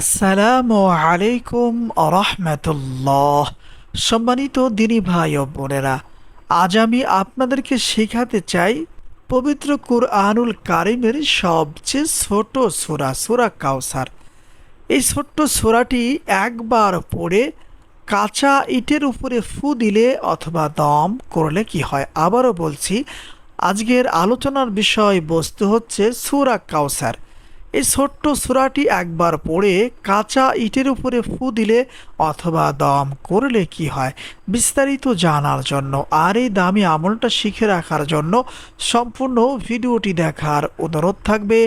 আসসালামু আলাইকুম রহমতুল্লাহ সম্মানিত দিনী ভাই ও বোনেরা, আজ আমি আপনাদেরকে শেখাতে চাই পবিত্র কুরআনুল কারিমের সবচেয়ে ছোট সুরা সুরা কাউসার এই ছোট্ট সুরাটি একবার পড়ে কাঁচা ইটের উপরে ফু দিলে অথবা দম করলে কি হয়? আবারও বলছি, আজকের আলোচনার বিষয় বস্তু হচ্ছে সুরা কাউসার এই ছোট্ট সুরাটি একবার পড়ে কাঁচা ইটের উপরে ফু দিলে অথবা দম করলে কি হয়, বিস্তারিত জানার জন্য আর এই দামি আমলটা শিখে রাখার জন্য সম্পূর্ণ ভিডিওটি দেখার অনুরোধ থাকবে।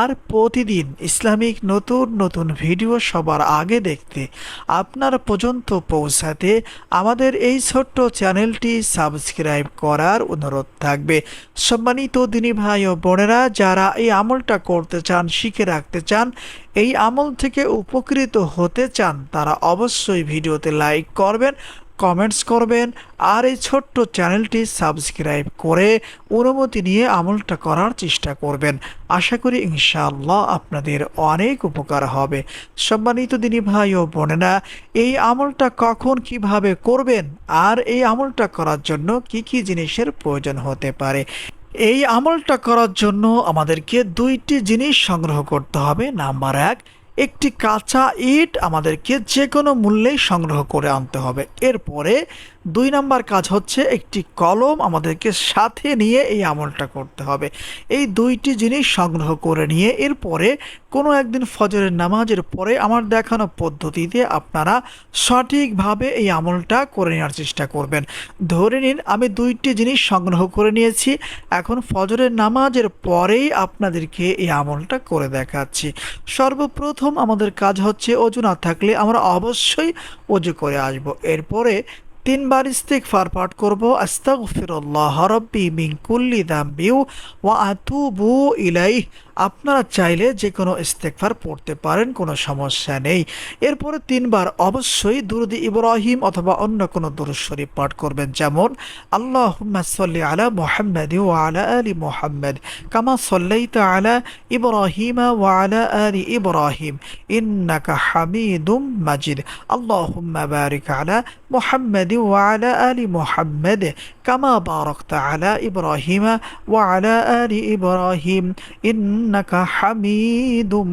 আর প্রতিদিন ইসলামিক নতুন নতুন ভিডিও সবার আগে দেখতে আপনার পর্যন্ত পৌঁছাতে আমাদের এই ছোট্ট চ্যানেলটি সাবস্ক্রাইব করার অনুরোধ থাকবে। সম্মানিত দিনী ভাই ও বোনেরা, যারা এই আমলটা করতে চান শিখে রাখতে চান, এই আমল থেকে উপকৃত হতে চান, তারা অবশ্যই ভিডিওতে লাইক করবেন, কমেন্টস করবেন, আর এই ছোট্ট চ্যানেলটি সাবস্ক্রাইব করে অনুমতি নিয়ে আমলটা করার চেষ্টা করবেন। আশা করি ইনশাআল্লাহ আপনাদের অনেক উপকার হবে। সম্মানিত দিনী ভাই ও বোনেরা, এই আমলটা কখন কীভাবে করবেন, আর এই আমলটা করার জন্য কি কি জিনিসের প্রয়োজন হতে পারে? এই আমলটা করার জন্য আমাদেরকে দুইটি জিনিস সংগ্রহ করতে হবে। নাম্বার এক একটি কাঁচা ইট আমাদেরকে যে কোনো মূল্যেই সংগ্রহ করে আনতে হবে। এরপরে দুই নাম্বার কাজ হচ্ছে একটি কলম আমাদেরকে সাথে নিয়ে এই আমলটা করতে হবে। এই দুইটি জিনিস সংগ্রহ করে নিয়ে এরপরে কোনো একদিন ফজরের নামাজের পরে আমার দেখানো পদ্ধতিতে আপনারা সঠিকভাবে এই আমলটা করে নেওয়ার চেষ্টা করবেন। ধরে নিন আমি দুইটি জিনিস সংগ্রহ করে নিয়েছি, এখন ফজরের নামাজের পরেই আপনাদেরকে এই আমলটা করে দেখাচ্ছি। সর্বপ্রথম আমাদের কাজ হচ্ছে অজু না থাকলে আমরা অবশ্যই অজু করে আসব। এরপরে তিনবার ইস্তেগফার পাঠ করব। আস্তাগফিরুল্লাহ রাব্বি মিন কুল্লি দাম্বি ওয়া আতুবু ইলাইহ। আপনারা চাইলে যে কোনো ইস্তেগফার পড়তে পারেন, কোনো সমস্যা নেই। এরপরে তিনবার অবশ্যই দুরুদি ইব্রাহিম অথবা অন্য কোনো দুরুদ শরীফ পাঠ করবেন। যেমন আল্লাহ সাল্লি আলা মুহাম্মাদ ওয়া আলা আলি মুহাম্মাদ, কামা সাল্লাইতা আলা ইব্রাহিমা ওয়া আলা আলি ইব্রাহিম, ইন্নাকা হামিদুম মাজিদ। আল্লাহ বারিক আলা মুহাম্মাদ ওয়া আলা আলি মুহাম্মাদ কামা বারাকতা আলা ইব্রাহিমা ওয়া আলা আলি ইব্রাহিম ইন্নাকা হামিদুম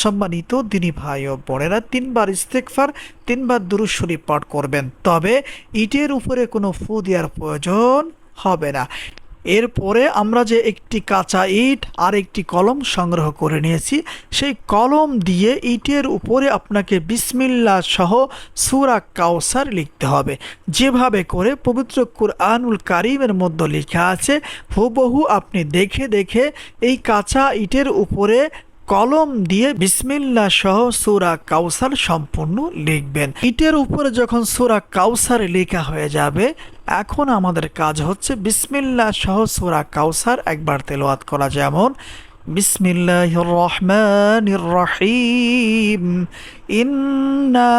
সম্মানিত দিনী ভাই ও বোনেরা, তিনবার ইস্তেকফার তিনবার দুরুশ্বরী পাঠ করবেন, তবে ইটের উপরে কোনো ফু দেওয়ার প্রয়োজন হবে না। এরপরে আমরা যে একটি কাঁচা ইট আর একটি কলম সংগ্রহ করে নিয়েছি, সেই কলম দিয়ে ইটের উপরে আপনাকে বিসমিল্লা সহ সুরা কাউসার লিখতে হবে। যেভাবে করে পবিত্র কুরআনুল কারিমের মধ্যে লেখা আছে, হুবহু আপনি দেখে দেখে এই কাঁচা ইটের উপরে কলম দিয়ে বিসমিল্লা সহ সুরা কাউসার সম্পূর্ণ লিখবেন। ইটের উপরে যখন সুরা কাউসার লেখা হয়ে যাবে, এখন আমাদের কাজ হচ্ছে বিসমিল্লা সহ সুরা কাউসার একবার তেলোয়াত করা। যেমন বিসমিল্লাহ রহমান রহিম ইন্না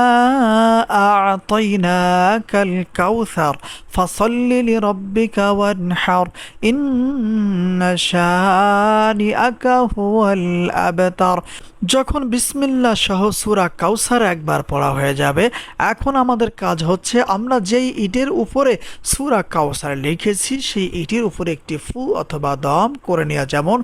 আতাইনাকাল কাউসার ফসল্লি লিরাব্বিকা ওয়ানহার ইন্না শানিআকা হুয়াল আবতার যখন বিসমিল্লা সহ সুরা কাউসার একবার পড়া হয়ে যাবে, এখন আমাদের কাজ হচ্ছে আমরা যেই ইটের উপরে সুরা কাউসার লিখেছি, সেই ইটের উপরে একটি ফু অথবা দম করে নেওয়া। যেমন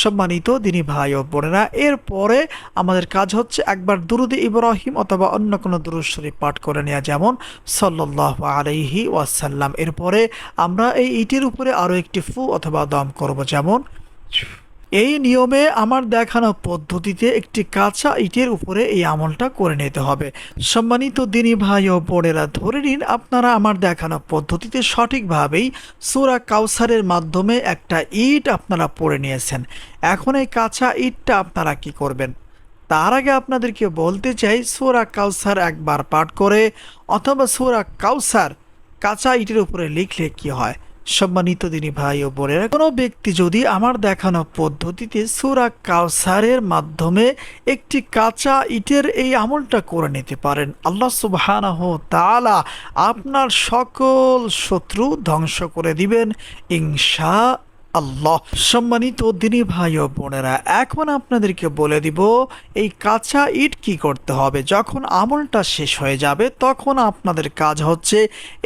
সম্মানিত দিনী ভাই ও বোনেরা, এরপরে আমাদের কাজ হচ্ছে একবার দুরুদ ইব্রাহিম অথবা অন্য কোনো দুরুদ শরীফ পাঠ করে নেওয়া যেমন সল্লাহ আলহি ওয়াসাল্লাম। এরপরে আমরা এই ইটির উপরে আরও একটি ফু অথবা দম করব, যেমন এই নিয়মে আমার দেখানো পদ্ধতিতে একটি কাঁচা ইটের উপরে এই আমলটা করে নিতে হবে। সম্মানিত দিনী ভাই ও বোনেরা, ধরে নিন আপনারা আমার দেখানো পদ্ধতিতে সঠিকভাবেই সুরা কাউসারের মাধ্যমে একটা ইট আপনারা পড়ে নিয়েছেন। এখন এই কাঁচা ইটটা আপনারা কি করবেন? তার আগে আপনাদেরকে বলতে চাই, সুরা কাউসার একবার পাঠ করে অথবা সুরা কাউসার কাঁচা ইটের উপরে লিখলে কি হয়? সম্মানিত দিনী ভাই ও বোনেরা, কোনো ব্যক্তি যদি আমার দেখানো পদ্ধতিতে সুরা কাউসারের মাধ্যমে একটি কাঁচা ইটের এই আমলটা করে নিতে পারেন, আল্লাহ সুবহানাহ তালা আপনার সকল শত্রু ধ্বংস করে দিবেন। ইনশা আল্লাহ। সম্মানিত দিনী ভাই ও বোনেরা, এখন আপনাদেরকে বলে দিব, এই কাঁচা ইট কি করতে হবে? যখন আমলটা শেষ হয়ে যাবে, তখন আপনাদের কাজ হচ্ছে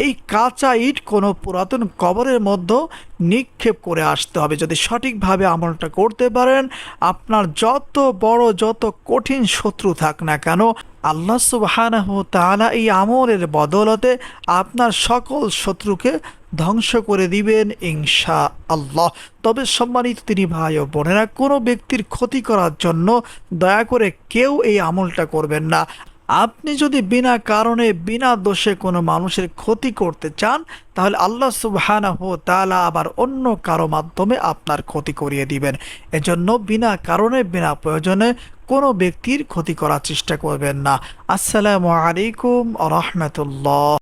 এই কাঁচা ইট কোনো পুরাতন কবরের মধ্যে নিক্ষেপ করে আসতে হবে। যদি সঠিকভাবে আমলটা করতে পারেন, আপনার যত বড়, যত কঠিন শত্রু থাক না কেন আল্লাহ সুবহানাহু তাআলা এই আমলের বদলতে আপনার সকল শত্রুকে ধ্বংস করে দিবেন ইনশা আল্লাহ তবে সম্মানিত তিনি ভাই ও বোনেরা, কোনো ব্যক্তির ক্ষতি করার জন্য দয়া করে কেউ এই আমলটা করবেন না। আপনি যদি বিনা কারণে, বিনা দোষে কোনো মানুষের ক্ষতি করতে চান, তাহলে আল্লাহ সুবহানাহু তাআলা আবার অন্য কারও মাধ্যমে আপনার ক্ষতি করিয়ে দিবেন। এজন্য বিনা কারণে, বিনা প্রয়োজনে কোনো ব্যক্তির ক্ষতি করার চেষ্টা করবেন না। আসসালামু আলাইকুম রহমতুল্লাহ।